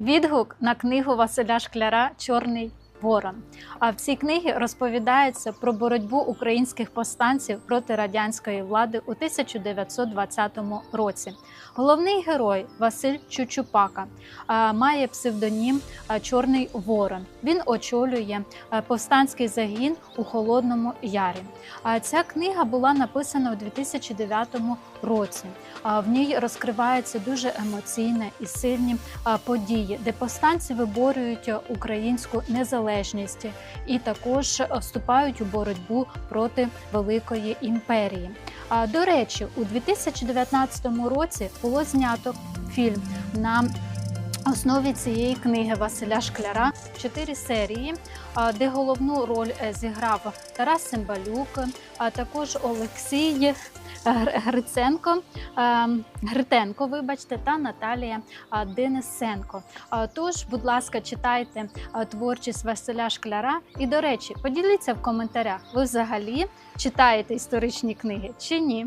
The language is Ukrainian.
Відгук на книгу Василя Шкляра Чорний Ворон. А в цій книгі розповідається про боротьбу українських повстанців проти радянської влади у 1920 році. Головний герой Василь Чучупака має псевдонім Чорний Ворон. Він очолює повстанський загін у Холодному Ярі. А ця книга була написана у 2009 році. А, В ній розкриваються дуже емоційні і сильні події, де повстанці виборюють українську незалежність і також вступають у боротьбу проти великої імперії. До речі, у 2019 році було знято фільм на основі цієї книги Василя Шкляра чотири серії, де головну роль е, зіграв Тарас Цимбалюк, а також Олексій Гриценко, е, Гритенко, вибачте, та Наталія Денисенко. Тож, будь ласка, читайте творчість Василя Шкляра. І, до речі, поділіться в коментарях, ви взагалі читаєте історичні книги чи ні?